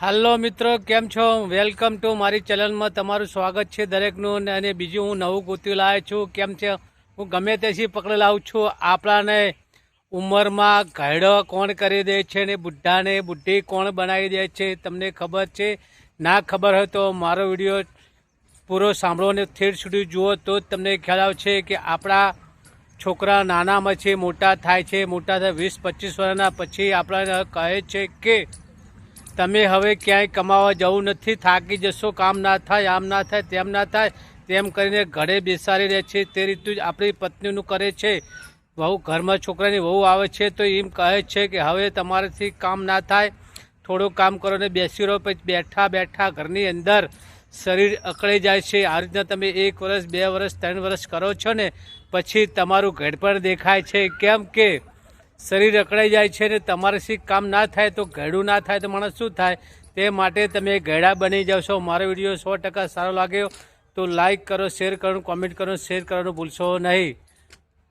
હાલો મિત્રો, કેમ છો? વેલકમ ટુ મારી ચેનલમાં તમારું સ્વાગત છે દરેકનું અને બીજું હું નવું ગોતી લાવ્યો છું. કેમ છે? હું ગમે તેથી પકડી લાવું છું. આપણાને ઉંમરમાં ઘરડો કોણ કરી દે છે ને બુઢ્ઢાને બુઢ્ઢી કોણ બનાવી દે છે તમને ખબર છે? ના ખબર હોય તો મારો વીડિયો પૂરો સાંભળો ને થેડ સુધી જુઓ તો જ તમને ખ્યાલ આવશે કે આપણા છોકરા નાનામાં છે, મોટા થાય છે, મોટા થાય વીસ પચીસ વર્ષના પછી આપણાને કહે છે કે તમે હવે ક્યાંય કમાવા જવું નથી, થાકી જશો, કામ ના થાય, આમ ના થાય, તેમ ના થાય, તેમ કરીને ઘરે બેસાડી રહે છે. તે રીતનું જ આપણી પત્નીનું કરે છે. વહુ ઘરમાં છોકરાની વહુ આવે છે તો એમ કહે છે કે હવે તમારાથી કામ ના થાય. થોડું કામ કરો ને બેસી રહો, પછી બેઠા બેઠા ઘરની અંદર શરીર અકળાઈ જાય છે. આ રીતના તમે એક વર્ષ, બે વર્ષ, ત્રણ વર્ષ કરો છો ને, પછી તમારું ઘડપણ દેખાય છે. કેમ કે શરીર અકળાઈ જાય છે ને તમારાથી કામ ના થાય તો ઘેડું ના થાય તો માણસ શું થાય? તે માટે તમે ઘેડા બની જશો મારો વીડિયો સો ટકા સારો લાગ્યો. તો લાઇક કરો શેર કરો કોમેન્ટ કરો શેર કરવાનું ભૂલશો નહીં.